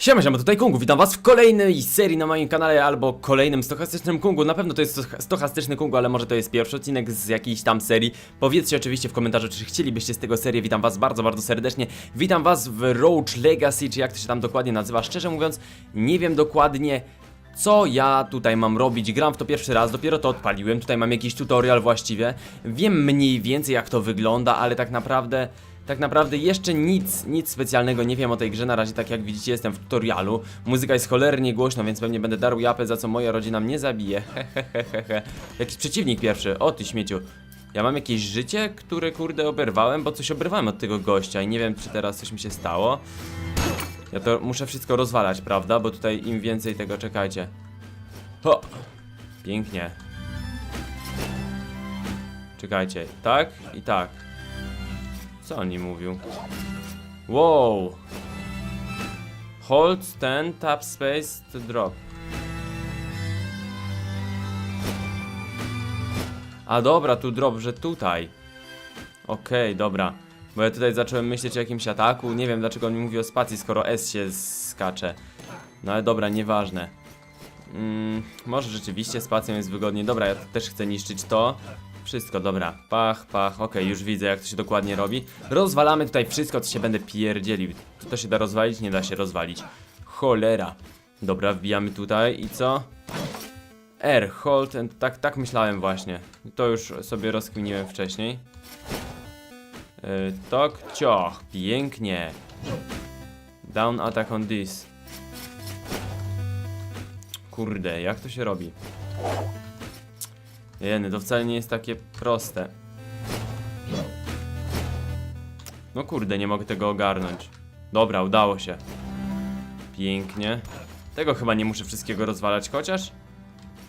Siema, siema, tutaj Kungu, witam was w kolejnej serii na moim kanale albo kolejnym stochastycznym Kungu. Na pewno to jest stoch- stochastyczny Kungu, ale może to jest pierwszy odcinek z jakiejś tam serii. Powiedzcie oczywiście w komentarzu, czy chcielibyście z tego serię. Witam was bardzo, bardzo serdecznie. Witam was w Roach Legacy, czy jak to się tam dokładnie nazywa. Szczerze mówiąc, nie wiem dokładnie co ja tutaj mam robić? Gram w to pierwszy raz, dopiero to odpaliłem. Tutaj mam jakiś tutorial właściwie. Wiem mniej więcej jak to wygląda, ale tak naprawdę. Tak naprawdę jeszcze nic, nic specjalnego nie wiem o tej grze, na razie tak jak widzicie jestem w tutorialu. Muzyka jest cholernie głośno, więc pewnie będę darł japę, za co moja rodzina mnie zabije. Jakiś przeciwnik pierwszy, o ty śmieciu. Ja mam jakieś życie, które kurde oberwałem, bo coś oberwałem od tego gościa i nie wiem czy teraz coś mi się stało. Ja to muszę wszystko rozwalać, prawda? Bo tutaj im więcej tego, czekajcie. Ho! Pięknie. Czekajcie, tak i tak co oni mówił? Wow! Hold, stand, tap space to drop. A dobra, tu drop, że tutaj. Okej, dobra. Bo ja tutaj zacząłem myśleć o jakimś ataku. Nie wiem dlaczego on mi mówi o spacji, skoro S się skacze. No ale dobra, nieważne. Mm, może rzeczywiście spacją jest wygodniej. Dobra, ja też chcę niszczyć to. Wszystko, dobra. Pach, pach, okej, już widzę jak to się dokładnie robi. Rozwalamy tutaj wszystko, co się będę pierdzielił. Czy to się da rozwalić? Nie da się rozwalić. Cholera. Dobra, wbijamy tutaj i co? R, hold, and tak, tak myślałem właśnie. To już sobie rozkminiłem wcześniej. Yy, tok, cioch, pięknie. Down attack on this. Kurde, jak to się robi? Jeny, to wcale nie jest takie proste. No kurde, nie mogę tego ogarnąć. Dobra, udało się. Pięknie. Tego chyba nie muszę wszystkiego rozwalać, chociaż...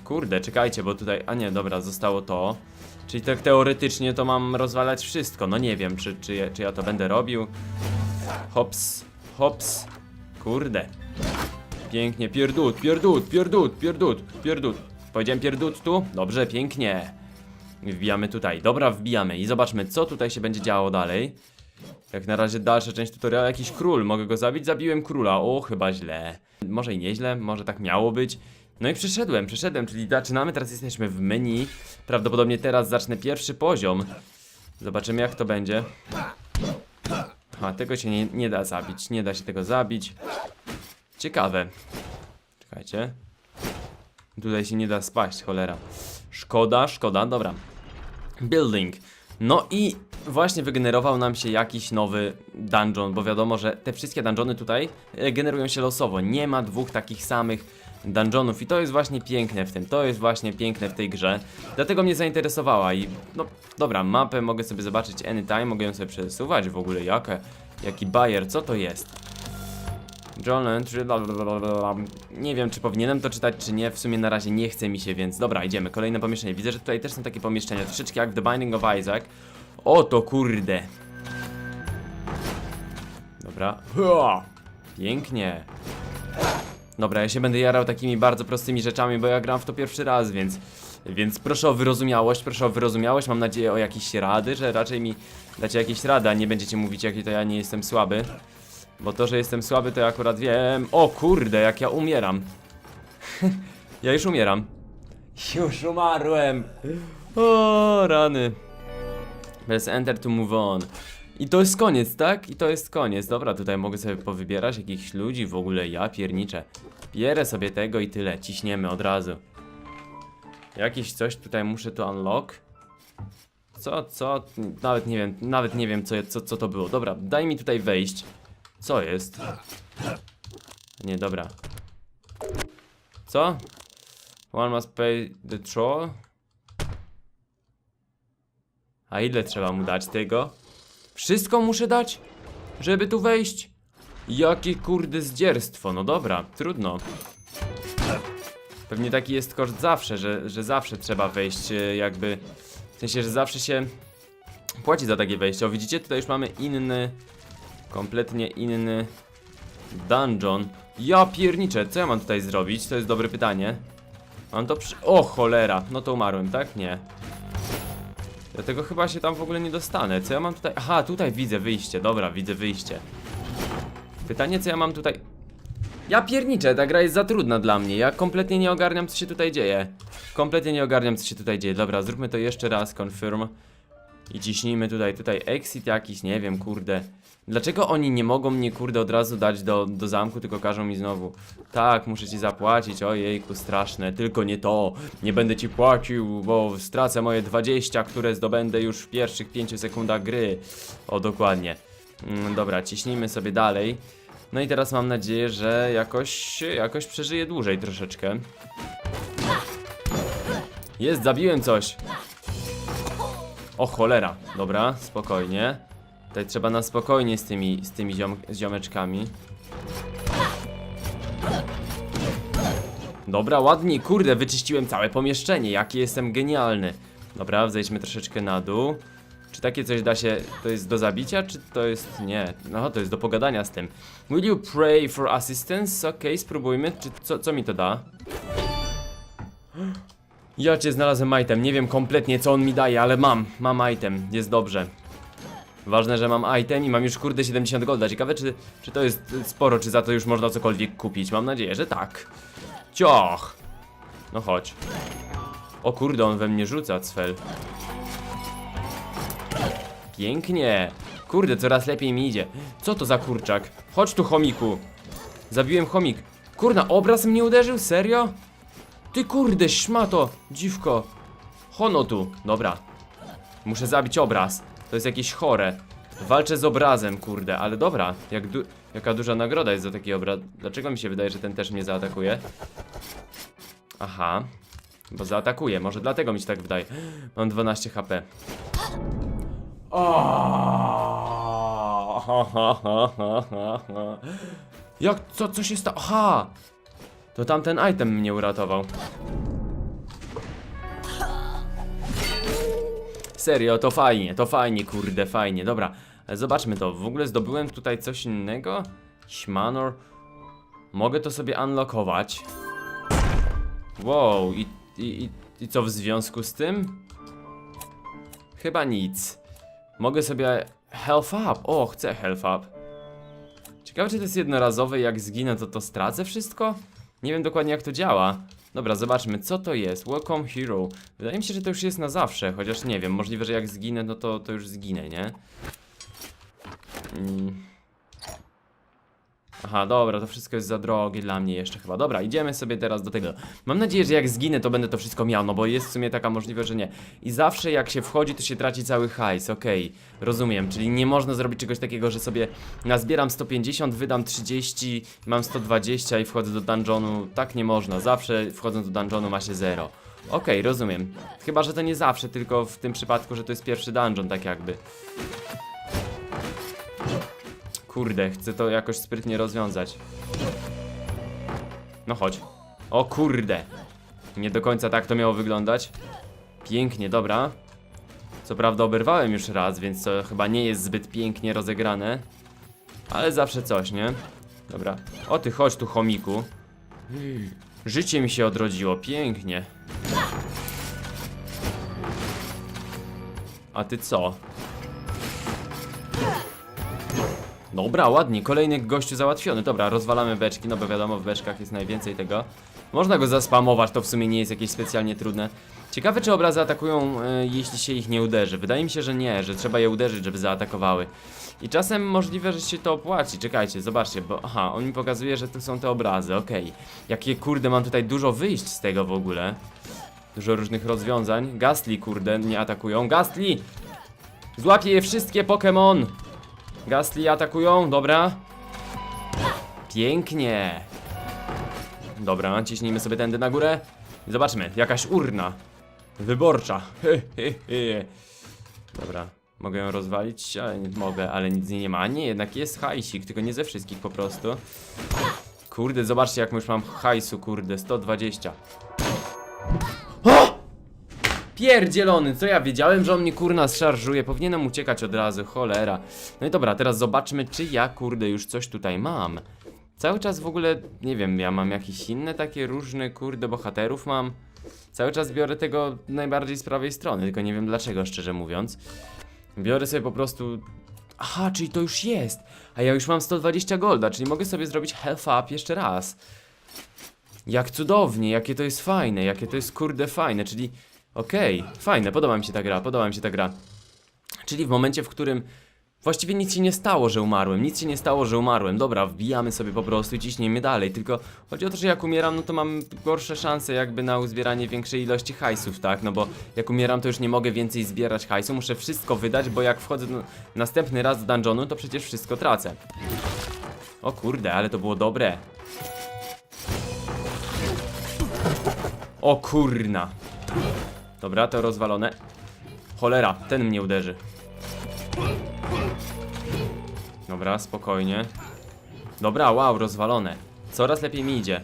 Kurde, czekajcie, bo tutaj... A nie, dobra, zostało to. Czyli tak teoretycznie to mam rozwalać wszystko. No nie wiem, czy, czy, ja- czy ja to będę robił. Hops, hops. Kurde. Pięknie, pierdut, pierdut, pierdut, pierdut, pierdut. Powiedziałem pierdut tu? Dobrze, pięknie. Wbijamy tutaj. Dobra, wbijamy i zobaczmy, co tutaj się będzie działo dalej. Jak na razie dalsza część tutoriala, jakiś król. Mogę go zabić? Zabiłem króla. O, chyba źle. Może i nieźle, może tak miało być. No i przeszedłem, przeszedłem, czyli zaczynamy, teraz jesteśmy w menu. Prawdopodobnie teraz zacznę pierwszy poziom. Zobaczymy jak to będzie. Aha, tego się nie, nie da zabić, nie da się tego zabić. Ciekawe. Czekajcie. Tutaj się nie da spaść, cholera. Szkoda, szkoda, dobra. Building. No i właśnie wygenerował nam się jakiś nowy dungeon, bo wiadomo, że te wszystkie dungeony tutaj e, generują się losowo. Nie ma dwóch takich samych dungeonów i to jest właśnie piękne w tym, to jest właśnie piękne w tej grze. Dlatego mnie zainteresowała i no dobra, mapę mogę sobie zobaczyć anytime, mogę ją sobie przesuwać w ogóle, jakie, jaki bajer, co to jest? John. Nie wiem, czy powinienem to czytać, czy nie. W sumie na razie nie chce mi się, więc dobra, idziemy. Kolejne pomieszczenie. Widzę, że tutaj też są takie pomieszczenia, troszeczkę jak w The Binding of Isaac. O, to kurde. Dobra. Pięknie. Dobra, ja się będę jarał takimi bardzo prostymi rzeczami, bo ja gram w to pierwszy raz, więc... Więc proszę o wyrozumiałość, proszę o wyrozumiałość. Mam nadzieję o jakieś rady, że raczej mi dacie jakieś rady, a nie będziecie mówić, jaki to ja nie jestem słaby. Bo to, że jestem słaby, to ja akurat wiem. O kurde, jak ja umieram. ja już umieram. Już umarłem. O, rany. Press enter to move on. I to jest koniec, tak? I to jest koniec. Dobra, tutaj mogę sobie powybierać jakichś ludzi, w ogóle ja pierniczę. Bierę sobie tego i tyle, ciśniemy od razu. Jakieś coś tutaj muszę tu unlock. Co, co? Nawet nie wiem, nawet nie wiem co, co, co to było. Dobra, daj mi tutaj wejść. Co jest? Nie, dobra. Co? One must pay the troll? A ile trzeba mu dać tego? Wszystko muszę dać? Żeby tu wejść? Jakie kurde zdzierstwo, no dobra, trudno. Pewnie taki jest koszt zawsze, że, że zawsze trzeba wejść e, jakby... W sensie, że zawsze się płaci za takie wejście. O, widzicie? Tutaj już mamy inny... Kompletnie inny dungeon. Ja pierniczę, co ja mam tutaj zrobić? To jest dobre pytanie. Mam to przy... O cholera, no to umarłem, tak? Nie. Dlatego chyba się tam w ogóle nie dostanę. Co ja mam tutaj? Aha, tutaj widzę wyjście. Dobra, widzę wyjście. Pytanie, co ja mam tutaj... Ja pierniczę, ta gra jest za trudna dla mnie. Ja kompletnie nie ogarniam, co się tutaj dzieje. Kompletnie nie ogarniam, co się tutaj dzieje. Dobra, zróbmy to jeszcze raz, confirm. I ciśnijmy tutaj, tutaj exit jakiś, nie wiem, kurde. Dlaczego oni nie mogą mnie, kurde, od razu dać do, do zamku, tylko każą mi znowu? Tak, muszę ci zapłacić, ojejku, straszne, tylko nie to. Nie będę ci płacił, bo stracę moje 20, które zdobędę już w pierwszych 5 sekundach gry. O, dokładnie. Mm, dobra, ciśnijmy sobie dalej. No i teraz mam nadzieję, że jakoś, jakoś przeżyję dłużej troszeczkę. Jest, zabiłem coś. O cholera, dobra, spokojnie. Tutaj trzeba na spokojnie z tymi, z tymi ziom, z ziomeczkami. Dobra, ładnie, kurde, wyczyściłem całe pomieszczenie, jaki jestem genialny. Dobra, zejdźmy troszeczkę na dół. Czy takie coś da się, to jest do zabicia, czy to jest, nie, no to jest do pogadania z tym. Will you pray for assistance? Okej, spróbujmy, czy co, co mi to da? Ja cię znalazłem item, nie wiem kompletnie co on mi daje, ale mam, mam item, jest dobrze. Ważne, że mam item i mam już kurde 70 golda. Ciekawe, czy, czy to jest sporo, czy za to już można cokolwiek kupić. Mam nadzieję, że tak. Cioch! No chodź. O kurde, on we mnie rzuca, cfel. Pięknie. Kurde, coraz lepiej mi idzie. Co to za kurczak? Chodź tu, chomiku. Zabiłem chomik. Kurna, obraz mnie uderzył? Serio? Ty kurde, szmato, dziwko. Hono tu. Dobra. Muszę zabić obraz. To jest jakieś chore. Walczę z obrazem, kurde, ale dobra. Jak du jaka duża nagroda jest za taki obraz. Dlaczego mi się wydaje, że ten też mnie zaatakuje? Aha. Bo zaatakuje, może dlatego mi się tak wydaje. Mam 12 HP. O! Jak, co, co się stało? Aha! To tamten item mnie uratował. Serio, to fajnie, to fajnie, kurde, fajnie. Dobra, ale zobaczmy to. W ogóle zdobyłem tutaj coś innego? Śmanor. Mogę to sobie unlockować. Wow, i, i, i, co w związku z tym? Chyba nic. Mogę sobie health up. O, chcę health up. Ciekawe, czy to jest jednorazowe jak zginę, to to stracę wszystko? Nie wiem dokładnie jak to działa. Dobra, zobaczmy, co to jest. Welcome Hero. Wydaje mi się, że to już jest na zawsze, chociaż nie wiem, możliwe, że jak zginę, no to, to już zginę, nie? Mm. Aha, dobra, to wszystko jest za drogie dla mnie jeszcze chyba. Dobra, idziemy sobie teraz do tego. Mam nadzieję, że jak zginę, to będę to wszystko miał, no bo jest w sumie taka możliwość, że nie. I zawsze jak się wchodzi, to się traci cały hajs, okej. Rozumiem, czyli nie można zrobić czegoś takiego, że sobie nazbieram 150, wydam 30, mam 120 i wchodzę do dungeonu. Tak nie można, zawsze wchodząc do dungeonu ma się 0. Okej, rozumiem. Chyba, że to nie zawsze, tylko w tym przypadku, że to jest pierwszy dungeon, tak jakby. Kurde, chcę to jakoś sprytnie rozwiązać. No chodź. O kurde. Nie do końca tak to miało wyglądać. Pięknie, dobra. Co prawda oberwałem już raz, więc to chyba nie jest zbyt pięknie rozegrane. Ale zawsze coś, nie? Dobra. O ty chodź tu, chomiku. Życie mi się odrodziło, pięknie. A ty co? Dobra, ładnie, kolejny gościu załatwiony. Dobra, rozwalamy beczki, no bo wiadomo, w beczkach jest najwięcej tego. Można go zaspamować, to w sumie nie jest jakieś specjalnie trudne. Ciekawe, czy obrazy atakują, e, jeśli się ich nie uderzy. Wydaje mi się, że nie, że trzeba je uderzyć, żeby zaatakowały. I czasem możliwe, że się to opłaci. Czekajcie, zobaczcie, bo aha, on mi pokazuje, że tu są te obrazy, okej. Jakie kurde, mam tutaj dużo wyjść z tego w ogóle. Dużo różnych rozwiązań. Gastly, kurde, nie atakują. Gastly! Złapię je wszystkie, Pokémon! Gastly atakują, dobra. Pięknie. Dobra, ciśnijmy sobie tędy na górę. Zobaczmy, jakaś urna. Wyborcza. Dobra, mogę ją rozwalić? Ale nie mogę, ale nic nie ma. Nie, jednak jest hajsik, tylko nie ze wszystkich po prostu. Kurde, zobaczcie jak już mam hajsu, kurde, 120. O! Pierdzielony, co ja wiedziałem, że on mnie kurna szarżuje, powinienem uciekać od razu, cholera. No i dobra, teraz zobaczmy, czy ja kurde już coś tutaj mam. Cały czas w ogóle, nie wiem, ja mam jakieś inne takie różne kurde bohaterów mam. Cały czas biorę tego najbardziej z prawej strony, tylko nie wiem dlaczego, szczerze mówiąc. Biorę sobie po prostu Aha, czyli to już jest. A ja już mam 120 golda, czyli mogę sobie zrobić health up jeszcze raz. Jak cudownie, jakie to jest fajne, jakie to jest kurde fajne, czyli okej, fajne, podoba mi się ta gra, podoba mi się ta gra. Czyli w momencie, w którym właściwie nic się nie stało, że umarłem, nic się nie stało, że umarłem. Dobra, wbijamy sobie po prostu i ciśniemy dalej, tylko chodzi o to, że jak umieram, no to mam gorsze szanse jakby na uzbieranie większej ilości hajsów, tak? No bo jak umieram, to już nie mogę więcej zbierać hajsu, muszę wszystko wydać, bo jak wchodzę następny raz do dungeonu, to przecież wszystko tracę. O kurde, ale to było dobre. O kurna. Dobra, to rozwalone. Cholera, ten mnie uderzy. Dobra, spokojnie. Dobra, wow, rozwalone. Coraz lepiej mi idzie.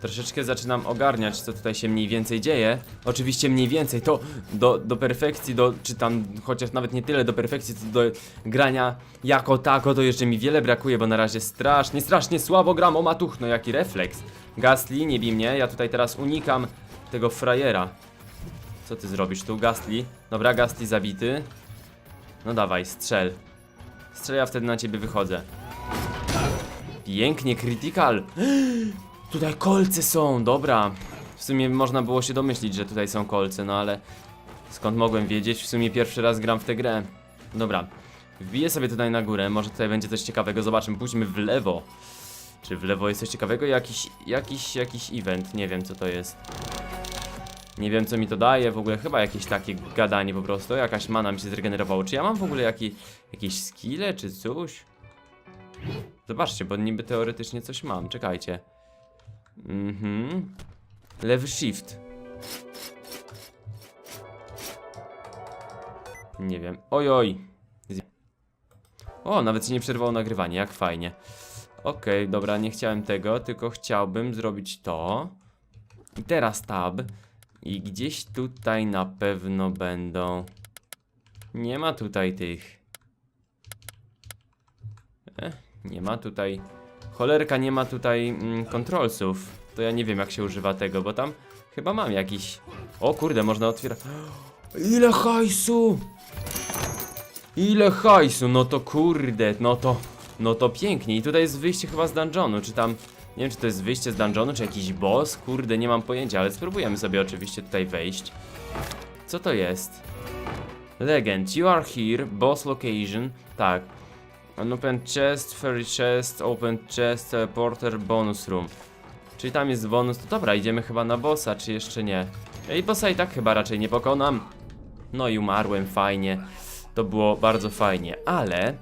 Troszeczkę zaczynam ogarniać, co tutaj się mniej więcej dzieje. Oczywiście mniej więcej to do, do perfekcji, do, czy tam chociaż nawet nie tyle do perfekcji, co do grania jako tako, to jeszcze mi wiele brakuje, bo na razie strasznie, strasznie słabo gram. O matuch, no jaki refleks. Gastli, nie bij mnie, ja tutaj teraz unikam tego frajera. Co ty zrobisz tu, Gastli? Dobra, Gastli zabity. No dawaj, strzel. Strzel, ja wtedy na ciebie wychodzę. Pięknie, critical. Tutaj kolce są, dobra. W sumie można było się domyślić, że tutaj są kolce, no ale skąd mogłem wiedzieć? W sumie pierwszy raz gram w tę grę. Dobra, wbiję sobie tutaj na górę, może tutaj będzie coś ciekawego, zobaczymy, pójdźmy w lewo. Czy w lewo jest coś ciekawego? Jakiś, jakiś, jakiś event, nie wiem co to jest. Nie wiem co mi to daje, w ogóle chyba jakieś takie gadanie po prostu, jakaś mana mi się zregenerowało. Czy ja mam w ogóle jaki, jakieś skille, czy coś? Zobaczcie, bo niby teoretycznie coś mam, czekajcie. Mhm. Lewy shift. Nie wiem. Oj, oj. O, nawet się nie przerwało nagrywanie, jak fajnie. Okej, dobra, nie chciałem tego, tylko chciałbym zrobić to. I teraz tab. I gdzieś tutaj na pewno będą. Nie ma tutaj tych. E, nie ma tutaj. Cholerka, nie ma tutaj mm. To ja nie wiem, jak się używa tego, bo tam chyba mam jakiś. O kurde, można otwierać. Ile hajsu! Ile hajsu! No to kurde, no to. No to pięknie. I tutaj jest wyjście chyba z dungeonu, czy tam. Nie wiem, czy to jest wyjście z dungeonu, czy jakiś boss? Kurde, nie mam pojęcia, ale spróbujemy sobie oczywiście tutaj wejść. Co to jest? Legend, you are here, boss location. Tak. Open chest, fairy chest, open chest, porter, bonus room. Czyli tam jest bonus, to dobra, idziemy chyba na bossa, czy jeszcze nie? Ej, bossa i tak chyba raczej nie pokonam. No i umarłem, fajnie. To było bardzo fajnie, ale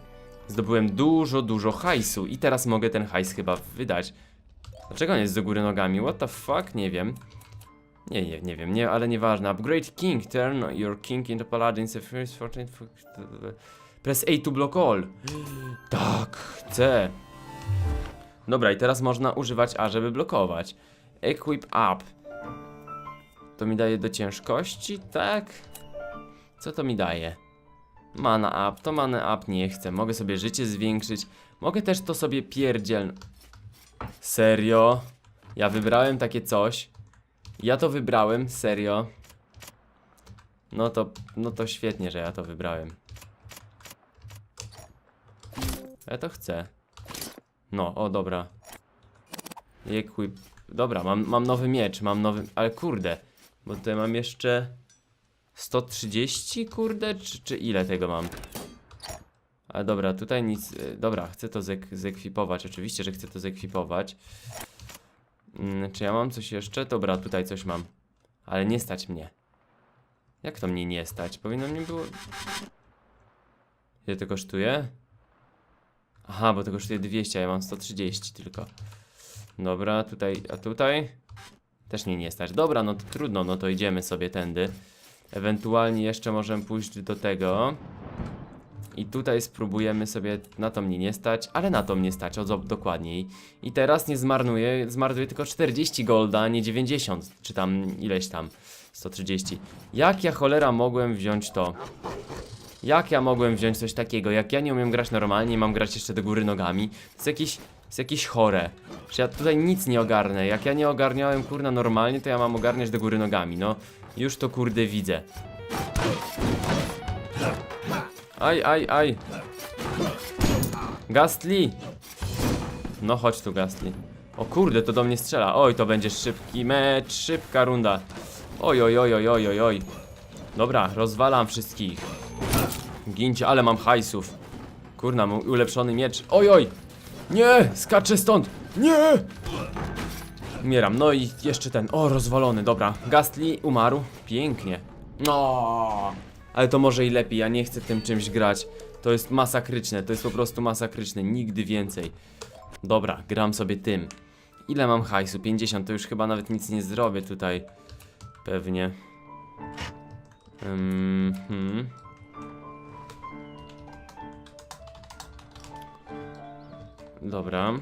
zdobyłem dużo, dużo hajsu i teraz mogę ten hajs chyba wydać. Dlaczego on jest do góry nogami? What the fuck? Nie wiem. Nie, nie, nie wiem, nie, ale nieważne. Upgrade King, turn your King into Paladin, the first fortune... Press A to block all. Tak, chcę. Dobra, i teraz można używać A, żeby blokować. Equip up. To mi daje do ciężkości, tak? Co to mi daje? Mana up, to mana up nie chcę. Mogę sobie życie zwiększyć. Mogę też to sobie pierdziel... Serio? Ja wybrałem takie coś. Ja to wybrałem, serio. No to, no to świetnie, że ja to wybrałem. Ja to chcę. No, o dobra. Equip. Dobra, mam, mam nowy miecz, mam nowy. Ale kurde, bo tutaj mam jeszcze 130, kurde, czy, czy ile tego mam? Ale dobra, tutaj nic. y, Dobra, chcę to zek zekwipować. Oczywiście, że chcę to zekwipować. Mm, czy ja mam coś jeszcze? Dobra, tutaj coś mam. Ale nie stać mnie. Jak to mnie nie stać? Powinno mnie było. Ile to kosztuje? Aha, bo to kosztuje 200, a ja mam 130 tylko. Dobra, tutaj, a tutaj? Też mnie nie stać. Dobra, no to trudno, no to idziemy sobie tędy. Ewentualnie jeszcze możemy pójść do tego. I tutaj spróbujemy sobie, na to mnie nie stać, ale na to mnie stać, o do- dokładniej. I teraz nie zmarnuję, zmarnuję tylko 40 golda, nie 90, czy tam ileś tam, 130. Jak ja cholera mogłem wziąć to? Jak ja mogłem wziąć coś takiego? Jak ja nie umiem grać normalnie, mam grać jeszcze do góry nogami? To jest jakieś, jest jakieś chore. Że ja tutaj nic nie ogarnę. Jak ja nie ogarniałem kurna normalnie, to ja mam ogarniać do góry nogami. No, już to kurde widzę. Aj, aj, aj. Gastli! No chodź tu, Gastli. O kurde, to do mnie strzela. Oj, to będzie szybki mecz, szybka runda. Oj, oj, oj, oj, oj, oj. Dobra, rozwalam wszystkich. Gincie, ale mam hajsów. Kurna, mam ulepszony miecz. Oj, oj! Nie! Skaczę stąd! Nie! Umieram. No i jeszcze ten. O, rozwalony, dobra. Gastli umarł. Pięknie. No. Ale to może i lepiej, ja nie chcę tym czymś grać. To jest masakryczne, to jest po prostu masakryczne. Nigdy więcej. Dobra, gram sobie tym. Ile mam hajsu? 50, to już chyba nawet nic nie zrobię tutaj. Pewnie. Hmm. Dobra.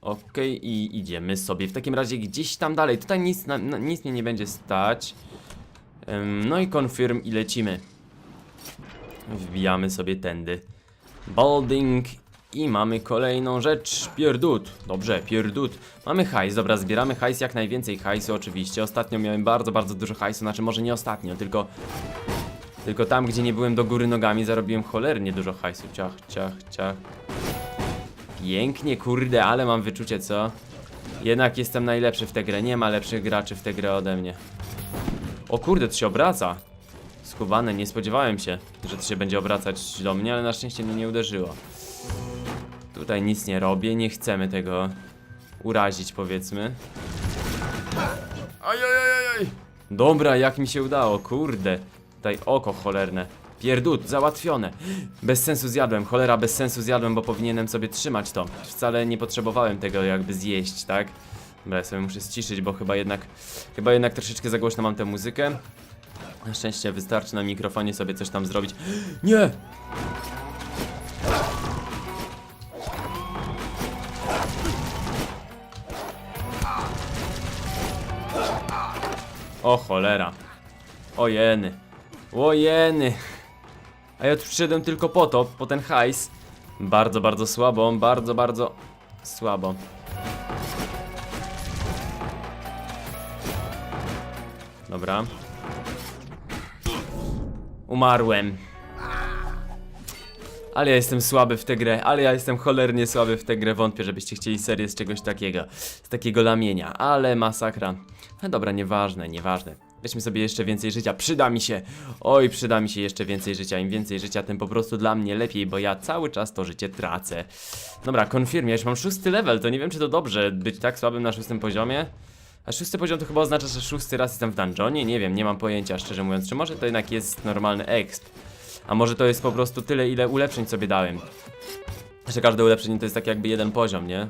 Okej, i idziemy sobie. W takim razie gdzieś tam dalej. Tutaj nic, na, nic mnie nie będzie stać. No i confirm i lecimy. Wbijamy sobie tędy. Balding i mamy kolejną rzecz. Pierdut. Dobrze, pierdut. Mamy hajs, dobra, zbieramy hajs, jak najwięcej hajsu oczywiście. Ostatnio miałem bardzo, bardzo dużo hajsu, znaczy może nie ostatnio, tylko... Tylko tam, gdzie nie byłem do góry nogami, zarobiłem cholernie dużo hajsu. Ciach, ciach, ciach. Pięknie, kurde, ale mam wyczucie, co? Jednak jestem najlepszy w tę grę, nie ma lepszych graczy w tę grę ode mnie. O kurde, to się obraca. Skubane, nie spodziewałem się, że to się będzie obracać do mnie, ale na szczęście mnie nie uderzyło. Tutaj nic nie robię, nie chcemy tego urazić, powiedzmy. Ajajajaj! Dobra, jak mi się udało, kurde. Tutaj oko cholerne. Pierdut, załatwione. Bez sensu zjadłem, cholera, bez sensu zjadłem, bo powinienem sobie trzymać to. Wcale nie potrzebowałem tego jakby zjeść, tak? Dobra, ja sobie muszę ściszyć, bo chyba jednak, chyba jednak troszeczkę za głośno mam tę muzykę. Na szczęście wystarczy na mikrofonie sobie coś tam zrobić. Nie! O cholera. O jeny. O jeny. A ja tu przyszedłem tylko po to, po ten hajs. Bardzo, bardzo słabo, bardzo, bardzo słabo. Dobra. Umarłem. Ale ja jestem słaby w tę grę, ale ja jestem cholernie słaby w tę grę. Wątpię, żebyście chcieli serię z czegoś takiego, z takiego lamienia, ale masakra. No dobra, nieważne, nieważne. Weźmy sobie jeszcze więcej życia, przyda mi się. Oj, przyda mi się jeszcze więcej życia. Im więcej życia, tym po prostu dla mnie lepiej, bo ja cały czas to życie tracę. Dobra, konfirm, ja już mam szósty level, to nie wiem, czy to dobrze być tak słabym na szóstym poziomie. A szósty poziom to chyba oznacza, że szósty raz jestem w dungeonie? Nie wiem, nie mam pojęcia, szczerze mówiąc. Czy może to jednak jest normalny exp? A może to jest po prostu tyle, ile ulepszeń sobie dałem? Że każde ulepszenie to jest tak jakby jeden poziom, nie?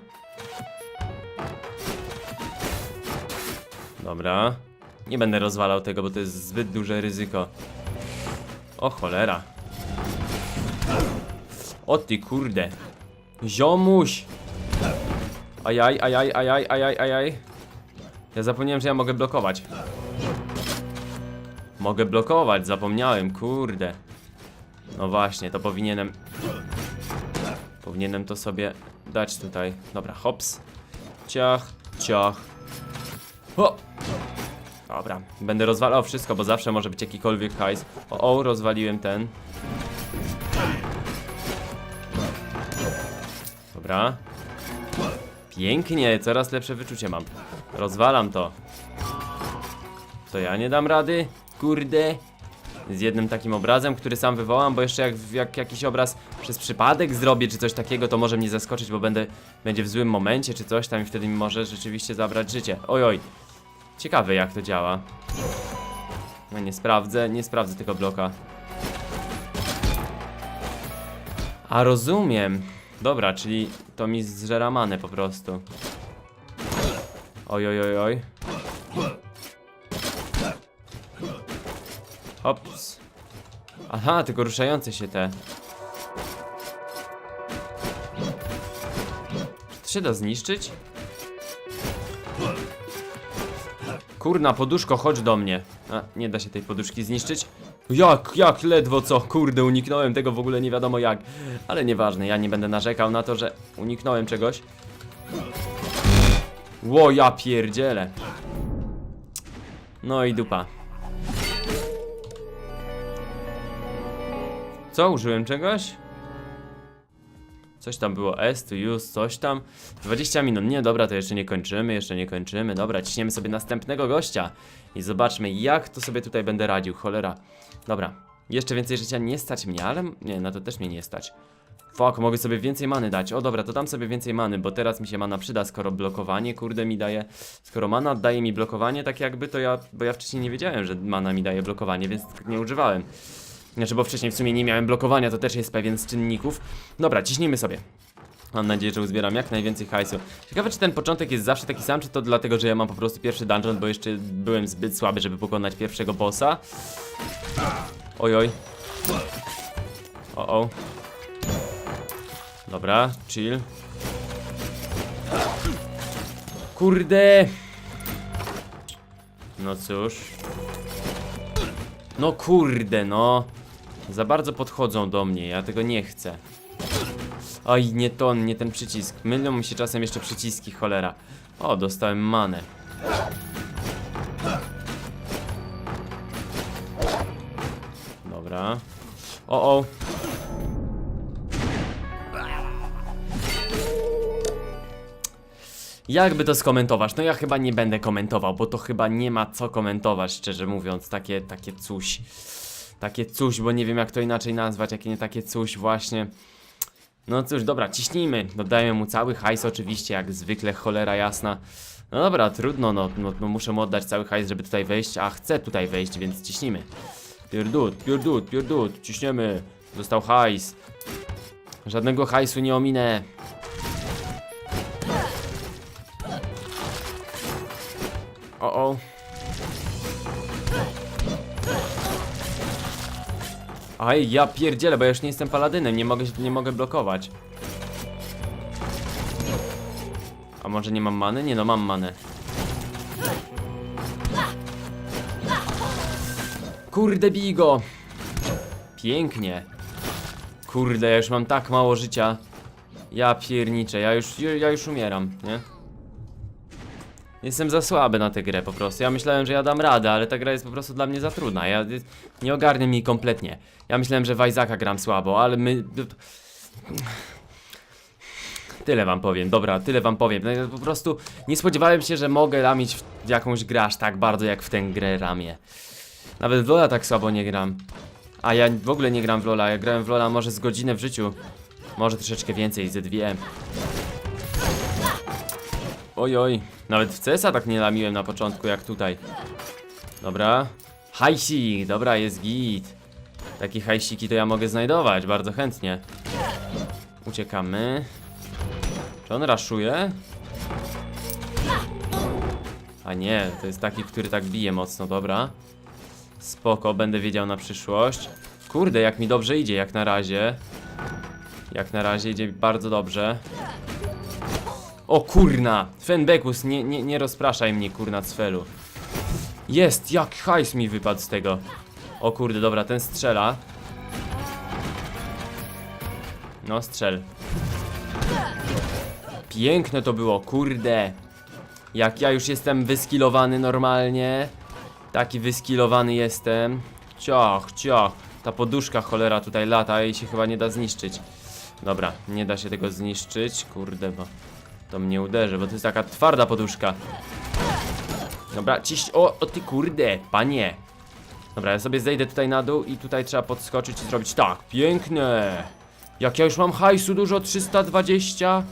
Dobra. Nie będę rozwalał tego, bo to jest zbyt duże ryzyko. O cholera. O ty kurde. Ziomuś! Ajaj, ajaj, ajaj, ajaj, ajaj. Ja zapomniałem, że ja mogę blokować. Mogę blokować, zapomniałem, kurde. No właśnie, to powinienem... Powinienem to sobie dać tutaj. Dobra, hops. Ciach, ciach. O! Dobra, będę rozwalał wszystko, bo zawsze może być jakikolwiek hajs. O, o, rozwaliłem ten. Dobra. Pięknie, coraz lepsze wyczucie mam. Rozwalam to. Co ja nie dam rady? Kurde. Z jednym takim obrazem, który sam wywołam, bo jeszcze jak, jak jakiś obraz przez przypadek zrobię, czy coś takiego, to może mnie zaskoczyć, bo będę będzie w złym momencie, czy coś tam i wtedy mi może rzeczywiście zabrać życie. Oj, oj. Ciekawe jak to działa. No nie sprawdzę, nie sprawdzę tego bloka. A rozumiem. Dobra, czyli to mi zżera manę po prostu. Oj, oj, oj, oj. Hops. Aha, tylko ruszające się te. To się da zniszczyć? Kurna, poduszko, chodź do mnie. A, nie da się tej poduszki zniszczyć? Jak, jak, ledwo co, kurde, uniknąłem tego w ogóle nie wiadomo jak. Ale nieważne, ja nie będę narzekał na to, że uniknąłem czegoś. Ło, ja pierdzielę. No i dupa. Co, użyłem czegoś? Coś tam było S, to use, coś tam. 20 minut. Nie, dobra, to jeszcze nie kończymy, jeszcze nie kończymy. Dobra, ciśniemy sobie następnego gościa. I zobaczmy, jak to sobie tutaj będę radził. Cholera. Dobra. Jeszcze więcej życia nie stać mnie, ale... Nie, na to też mnie nie stać. Fuck, mogę sobie więcej many dać. O dobra, to dam sobie więcej many, bo teraz mi się mana przyda, skoro blokowanie, kurde, mi daje... Skoro mana daje mi blokowanie, tak jakby to ja... Bo ja wcześniej nie wiedziałem, że mana mi daje blokowanie, więc nie używałem. Znaczy, bo wcześniej w sumie nie miałem blokowania, to też jest pewien z czynników. Dobra, ciśnijmy sobie. Mam nadzieję, że uzbieram jak najwięcej hajsu. Ciekawe, czy ten początek jest zawsze taki sam, czy to dlatego, że ja mam po prostu pierwszy dungeon, bo jeszcze byłem zbyt słaby, żeby pokonać pierwszego bossa. Oj, oj. O, o. Dobra, chill. Kurde! No cóż. No kurde, no. Za bardzo podchodzą do mnie, ja tego nie chcę. Oj, nie to, nie ten przycisk. Mylą mi się czasem jeszcze przyciski, cholera. O, dostałem manę. Dobra. O, o. Jakby to skomentować? No ja chyba nie będę komentował, bo to chyba nie ma co komentować, szczerze mówiąc. Takie, takie coś. Takie coś, bo nie wiem jak to inaczej nazwać, jakie nie takie coś właśnie. No cóż, dobra, ciśnijmy. Doddajemy mu cały hajs oczywiście, jak zwykle, cholera jasna. No dobra, trudno, no, no, no muszę mu oddać cały hajs, żeby tutaj wejść, a chcę tutaj wejść, więc ciśnijmy. Pierdut, pierdut, pierdut, ciśniemy. Został hajs. Żadnego hajsu nie ominę. Aj, ja pierdzielę, bo ja już nie jestem paladynem, nie mogę, nie mogę blokować. A może nie mam many? Nie no, mam manę. Kurde, bigo! Pięknie. Kurde, ja już mam tak mało życia. Ja pierniczę, ja już, ja już umieram, nie? Jestem za słaby na tę grę po prostu. Ja myślałem, że ja dam radę, ale ta gra jest po prostu dla mnie za trudna. Ja nie ogarnę mi kompletnie. Ja myślałem, że w Isaaca gram słabo, ale my. Tyle wam powiem, dobra, tyle wam powiem. No, po prostu nie spodziewałem się, że mogę ramić w jakąś grę aż tak bardzo jak w tę grę ramię. Nawet w Lola tak słabo nie gram. A ja w ogóle nie gram w Lola, ja grałem w Lola może z godzinę w życiu. Może troszeczkę więcej, ze dwie. Oj, oj. Nawet w CS-a tak nie lamiłem na początku jak tutaj. Dobra. Hajsik, dobra, jest git. Takie hajsiki to ja mogę znajdować, bardzo chętnie. Uciekamy. Czy on raszuje? A nie, to jest taki, który tak bije mocno, dobra. Spoko, będę wiedział na przyszłość. Kurde, jak mi dobrze idzie, jak na razie. Jak na razie idzie bardzo dobrze. O kurna! Fenbekus, nie, nie, nie rozpraszaj mnie kurna cfelu. Jest, jak hajs mi wypadł z tego. O kurde, dobra, ten strzela. No, strzel. Piękne to było, kurde. Jak ja już jestem wyskilowany normalnie. Taki wyskilowany jestem. Ciach, ciach. Ta poduszka cholera tutaj lata i się chyba nie da zniszczyć. Dobra, nie da się tego zniszczyć. Kurde, bo to mnie uderzy, bo to jest taka twarda poduszka. Dobra, ciś... O, o ty kurde, panie. Dobra, ja sobie zejdę tutaj na dół i tutaj trzeba podskoczyć i zrobić tak. Piękne. Jak ja już mam hajsu dużo, 320.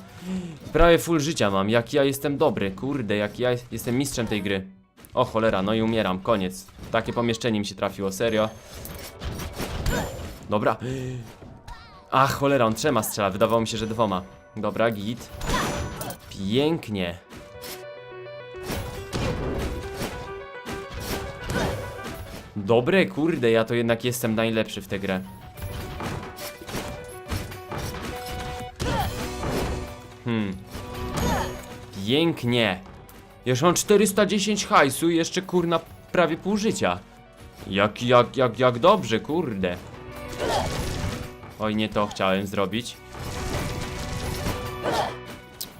Prawie full życia mam, jak ja jestem dobry, kurde, jak ja jestem mistrzem tej gry. O cholera, no i umieram, koniec. Takie pomieszczenie mi się trafiło, serio. Dobra. Ach, cholera, on trzema strzela, wydawało mi się, że dwoma. Dobra, git. Pięknie. Dobre, kurde, ja to jednak jestem najlepszy w tę grę. Hmm. Pięknie. Już mam 410 hajsu i jeszcze kurna prawie pół życia. Jak, jak, jak, jak dobrze, kurde. Oj, nie to chciałem zrobić.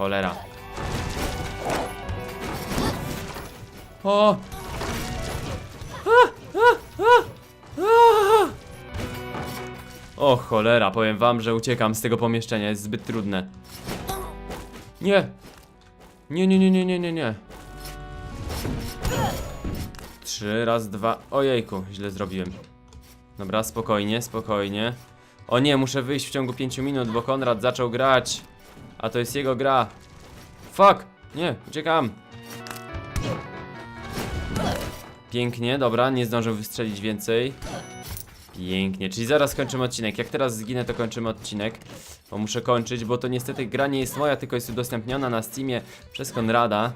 Cholera. O! O cholera, powiem wam, że uciekam z tego pomieszczenia, jest zbyt trudne. Nie! Nie, nie, nie, nie, nie, nie, nie. Trzy, raz, dwa. Ojejku, źle zrobiłem. Dobra, spokojnie, spokojnie. O nie, muszę wyjść w ciągu 5 minut, bo Konrad zaczął grać. A to jest jego gra. Fuck! Nie, uciekam. Pięknie, dobra, nie zdążył wystrzelić więcej. Pięknie, czyli zaraz kończymy odcinek. Jak teraz zginę, to kończymy odcinek. Bo muszę kończyć, bo to niestety gra nie jest moja, tylko jest udostępniona na Steamie przez Konrada.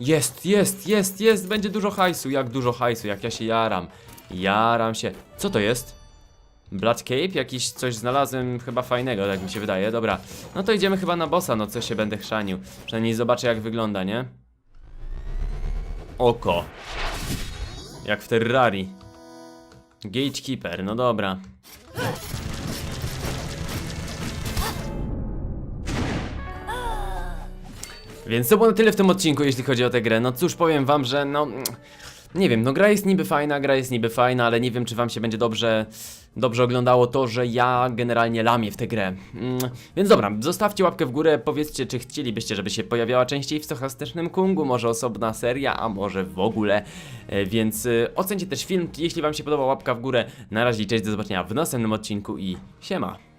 Jest, jest, jest, jest, będzie dużo hajsu. Jak dużo hajsu, jak ja się jaram. Jaram się. Co to jest? Blood Cape? Jakiś coś znalazłem chyba fajnego, tak mi się wydaje. Dobra, no to idziemy chyba na bossa, no co się będę chrzanił. Przynajmniej zobaczę jak wygląda, nie? Oko. Jak w Terrarii. Gatekeeper, no dobra. Więc to było na tyle w tym odcinku, jeśli chodzi o tę grę. No cóż, powiem wam, że no... Nie wiem, no gra jest niby fajna, gra jest niby fajna, ale nie wiem, czy wam się będzie dobrze... Dobrze oglądało to, że ja generalnie lamię w tę grę. Mm, więc dobra, zostawcie łapkę w górę, powiedzcie, czy chcielibyście, żeby się pojawiała częściej w Stochastycznym Kungu, może osobna seria, a może w ogóle. E, więc y, ocencie też film, jeśli wam się podoba, łapka w górę. Na razie, cześć, do zobaczenia w następnym odcinku i siema.